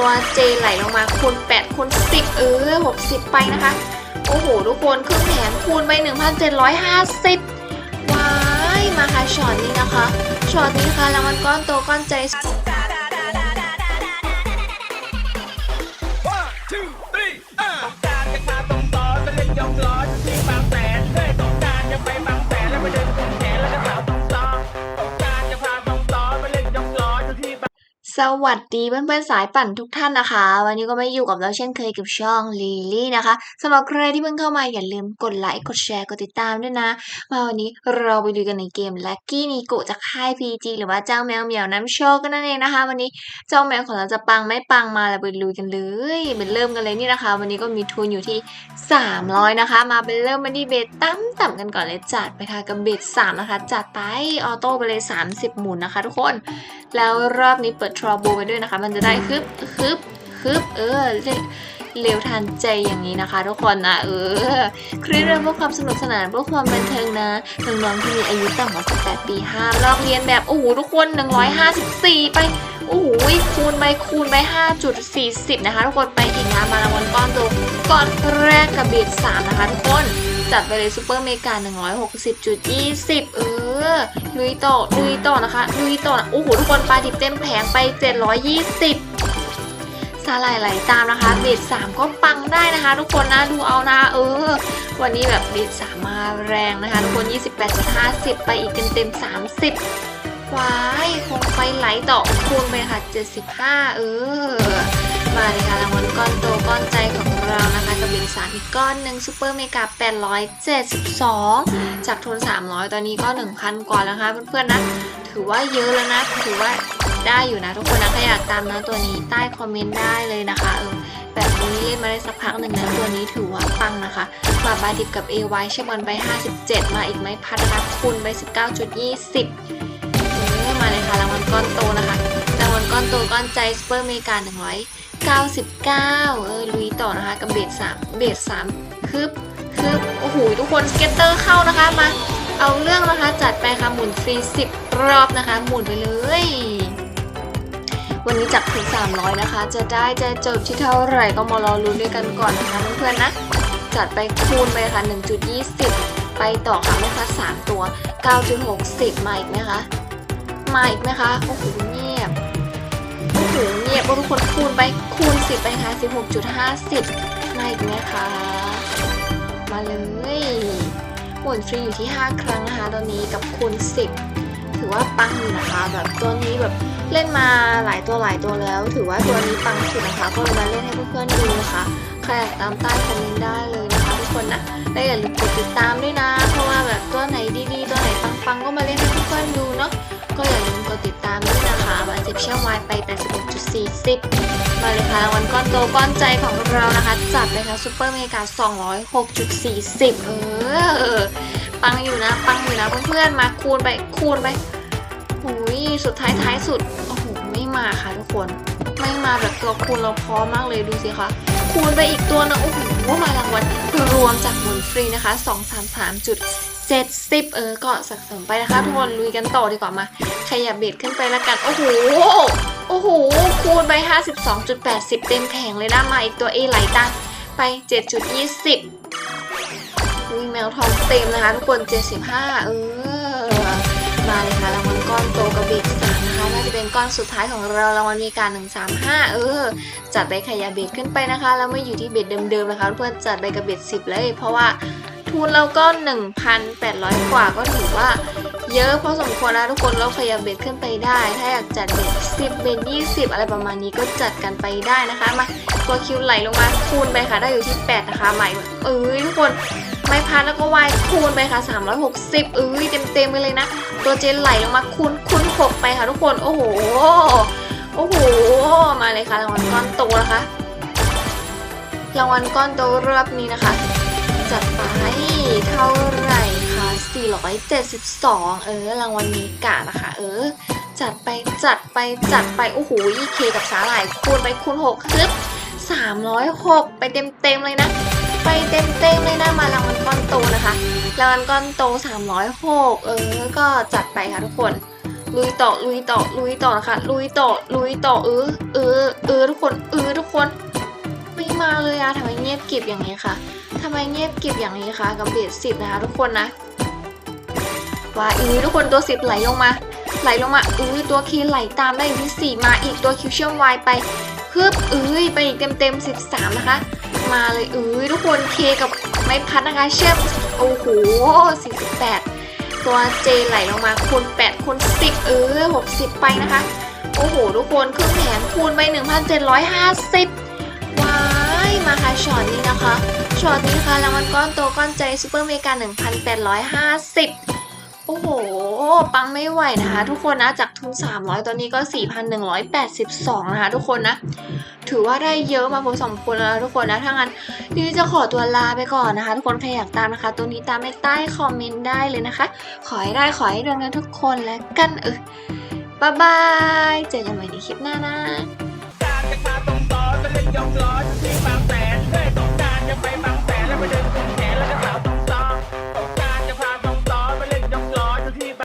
ตัวเจไหลลงมาคูณ8คูณ10 เออ 60 ไปนะคะ โอ้โห ทุกคนครึ่งแผงคูณไป 1,750 ว้าย มาค่ะช็อตนี้นะคะช็อตนี้ค่ะรางวัลก้อนโตก้อนใจ สวัสดีเพื่อนๆสายปั่นทุกท่านนะคะ วันนี้ก็ไม่อยู่กับเราเช่นเคยกับช่องลีลี่นะคะสำหรับใครที่เพิ่งเข้ามาอย่าลืมกดไลค์กดแชร์กดติดตามด้วยนะมาวันนี้เราไปดูกันในเกม Lucky n i c o จากค่าย PG หรือว่าเจ้าแมวเหมียวน้ำโชคกันนั่นเองนะคะ วันนี้เจ้าแมวของเราจะปังไม่ปังมาเราไปลุยกันเลยเป็นเริ่มกันเลยนี่นะคะ วันนี้ก็มีทุนอยู่ที่ 300 นะคะ มาเป็นเริ่มมาที่เบสตั้มต่ำกันก่อนเลยจัดไปค่ะกับเบส3นะคะจัดไปออโต้ไปเลย 30 หมุนนะคะ ทุกคน แล้วรอบนี้เปิดร o โบไปด้วยนะคะ มันจะได้ฮึบฮึบฮึบเออเรเร็วทันใจอย่างนี้นะคะ ทุกคนนะเออคลิปเรื่องพื่อความสนุกสนานพื่อความบันเทิงนะน้องๆที่มีอายุต่ำกว่า18ปีห้ามลอกเรียนแบบโอ้โหทุกคน 154 ไปโอ้โหคูณไปคูณไป5.40 นะคะ ทุกคนไปอีกนะมารางวัลก้อนโตก้อนแรกกับเบียด3นะคะ ทุกคนจัดไปเลยซูเปอร์เมกา160.20 เออ ลุยต่อลุยต่อนะคะลุยต่อนะโอ้โหทุกคนปลาดิบเต็มแผงไป 720สาหร่ายไหลตามนะคะเบสสามก็ปังได้นะคะ ทุกคนนะดูเอานะเออ วันนี้แบบเบสสามมาแรงนะคะ ทุกคน 28.50 ไปอีกเต็มเต็มๆ30ว้ายคงไฟไหลต่อคูณไปค่ะ 75 เออ มาเลยค่ะรางวัลก้อนโตก้อนใจของเรานะคะกับเบนสามอีกก้อนหนึ่งซูเปอร์เมกา872 จากทุน 300 ตอนนี้ก็ 1,000 กว่าแล้วนะคะเพื่อนๆนะ ถือว่าเยอะแล้วนะ ถือว่าได้อยู่นะทุกคนนะถ้าอยากตามนะตัวนี้ใต้คอมเมนต์ได้เลยนะคะเออแบบนี้เล่นมาได้สักพักหนึ่งนะตัวนี้ถือว่าปังนะคะมาบาดิบกับ AY ใช่บอลไป 57 มาอีกไหมพัดนะคะคูณไป 19.20เออมาเลยค่ะรางวัลก้อนโตนะคะ รางวัลก้อนโตก้อนใจซูเปอร์เมกา199 เออลุยต่อนะคะกับเบส3เบส3คืบคืบโอ้โหทุกคนสเก็ตเตอร์เข้านะคะมาเอาเรื่องนะคะจัดไปค่ะหมุนฟรี10 รอบนะคะ หมุนไปเลยวันนี้จับถึง 300 นะคะ จะได้จะจบที่เท่าไหร่ก็มารอลุ้นด้วยกันก่อนนะคะเพื่อนๆนะ จัดไปคูณไปค่ะ 1.20 ไปต่อค่ะแม่คะ3ตัว 9.60 มาอีกไหมคะ มาอีกไหมคะ โอ้โห เงียบโอ้โหเงียบโอ้ทุกคนคูณไปคูณ 10 ไปค่ะ 16.50มาอีกไหมคะ มาเลยหมุนฟรีอยู่ที่ 5 ครั้งนะคะ ตอนนี้กับคูณ 10 ถือว่าปังอยู่นะคะ แบบตัวนี้แบบเล่นมาหลายตัวหลายตัวแล้ว ถือว่าตัวนี้ปังสุดนะคะ ก็เลยมาเล่นให้เพื่อนๆดูนะคะใครอยากตามใต้คอมเมนต์ได้เลยนะคะทุกคนนะและอย่าลืมกดติดตามด้วยนะ เพราะว่าแบบตัวไหนดีๆ ตัวไหนปังๆ ก็มาเล่นให้เพื่อนๆดูเนาะก็อย่าลืมกดติดตามด้วยนะคะ เชื่อมวายไป 86.40 มาเลยค่ะรางวัลก้อนโตก้อนใจของเรานะคะ จัดเลยค่ะซูเปอร์เมกา 206.40 เออ ปังอยู่นะ ปังอยู่นะเพื่อนๆ มาคูณไปคูณไปโอ้ยสุดท้ายท้ายสุด โอ้โห ไม่มาค่ะทุกคน ไม่มาแบบตัวคูณเราพร้อมมากเลยดูสิคะคูณไปอีกตัวนึงโอ้โหมารางวัลรวมจากหมุนฟรีนะคะ 233. 70 เออ ก็สะสมไปนะคะทุกคนลุยกันต่อดีกว่ามาขยับเบ็ดขึ้นไปแล้วกัน โอ้โห โอ้โห คูณไป 52.80 เต็มแผงเลยนะมาอีกตัว A ไหลตังไป 7.20อุ้ยแมวทองเต็มนะคะทุกคน 75 เออ มาเลยค่ะรางวัลก้อนโตกับเบ็ดสามนะคะน่าจะเป็นก้อนสุดท้ายของเรารางวัลมีการ 135 เออ จัดไปขยับเบ็ดขึ้นไปนะคะ แล้วไม่อยู่ที่เบ็ดเดิมๆนะคะเพื่อนจัดไปกับเบ็ด10 เลยเพราะว่า ทุนเราก็ 1,800 กว่าก็ถือว่า เยอะพอสมควรนะทุกคนเราขยับเบ็ดขึ้นไปได้ ถ้าอยากจัดเบ็ด10 เบ็ด20 อะไรประมาณนี้ก็จัดกันไปได้นะคะ มาตัวคิวไหลลงมาคูณไปค่ะ ได้อยู่ที่ 8 นะคะใหม่เอ้ยทุกคนไม่พันแล้วก็วายคูณไปค่ะ 360เอ้ยเต็มๆไปเลยนะ ตัวเจนไหลลงมาคูณคูณ6ไปค่ะทุกคนโอ้โหโอ้โหมาเลยค่ะรางวัลก้อนโตนะคะรางวัลก้อนโตรอบนี้นะคะ จัดไปเท่าไหร่คะ472 เออรางวัลนี้กะนะคะ เออ จัดไปจัดไปจัดไป โอ้โหเคกับสาหร่ายคูณไปคูณ6คึบ306 ไปเต็มๆเลยนะ ไปเต็มๆเลยนะมารางวัลก้อนโตนะคะรางวัลก้อนโต 306 เออ ก็จัดไปค่ะทุกคนลุยต่อลุยต่อลุยต่อนะคะลุยต่อลุยต่อเออเออเออทุกคนเออทุกคน ไม่มาเลยอะทำไมเงียบกริบอย่างนี้คะ ทำไมเงียบกิบอย่างนี้คะกับเบสสิบนะคะทุกคนนะว่าอือทุกคนตัวสิบไหลลงมา ไหลลงมาอือตัวคีไหลตามได้อยู่ที่สี่มาอีกตัวคิวเชื่อมวายไปเพื่ออือไปอีกเต็มเต็มสิบสามนะคะ มาเลยอือทุกคนเคกับไม้พัดนะคะเชื่อมโอ้โหสี่สิบแปดตัวเจไหลลงมาคูณแปดคูณสิบเออหกสิบไปนะคะ โอ้โห ทุกคนครึ่งแผงคูณไป1,750ว้าย มาค่ะช็อตนี้นะคะช็อตนี้ค่ะรางวัลก้อนโตก้อนใจซูเปอร์เมกา1,850 โอ้โห ปังไม่ไหวนะคะ ทุกคนนะ จากทุน 300 ตอนนี้ก็ 4,182 นะคะ ทุกคนนะ ถือว่าได้เยอะมาพอสมควรแล้วทุกคนนะ ถ้างั้นนี่จะขอตัวลาไปก่อนนะคะ ทุกคนใครอยากตามนะคะ ตัวนี้ตามในใต้คอมเมนต์ได้เลยนะคะ ขอให้ได้ขอให้โดนกันทุกคนแล้วกันเออบ๊ายบาย เจอกันใหม่ในคลิปหน้านะ ยกร้อนที่บางแสนเพื่อต้องการจะไปบางแสนแล้วไปเดิน